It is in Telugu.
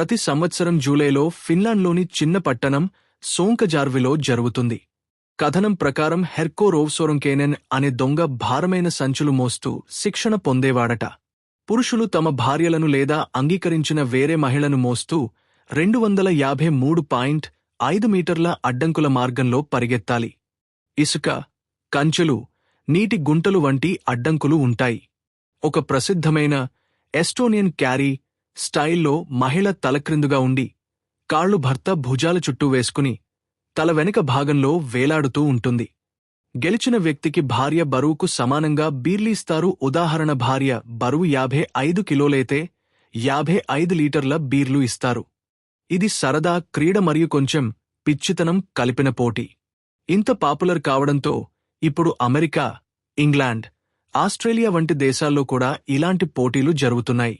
ప్రతి సంవత్సరం జూలైలో ఫిన్లాండ్లోని చిన్న పట్టణం సోంకజార్విలో జరుగుతుంది. కథనం ప్రకారం హెర్కో రోవ్సోరంకేనెన్ అనే దొంగ భారమైన సంచులు మోస్తూ శిక్షణ పొందేవాడట. పురుషులు తమ భార్యలను లేదా అంగీకరించిన వేరే మహిళను మోస్తూ రెండు వందల యాభై మూడు పాయింట్ ఐదు మీటర్ల అడ్డంకుల మార్గంలో పరిగెత్తాలి. ఇసుక కంచెలు నీటి గుంటలు వంటి అడ్డంకులు ఉంటాయి. ఒక ప్రసిద్ధమైన ఎస్టోనియన్ క్యారీ స్టైల్లో మహిళ తలక్రిందుగా ఉండి కాళ్ళు భర్త భుజాల చుట్టూ వేసుకుని తల వెనుక భాగంలో వేలాడుతూ ఉంటుంది. గెలిచిన వ్యక్తికి భార్య బరువుకు సమానంగా బీర్లీస్తారు ఉదాహరణ భార్య బరువు యాభై ఐదు కిలోలైతే యాభై ఐదు లీటర్ల బీర్లు ఇస్తారు. ఇది సరదా క్రీడ మరియు కొంచెం పిచ్చితనం కలిపిన పోటీ. ఇంత పాపులర్ కావడంతో ఇప్పుడు అమెరికా ఇంగ్లాండ్ ఆస్ట్రేలియా వంటి దేశాల్లో కూడా ఇలాంటి పోటీలు జరుగుతున్నాయి.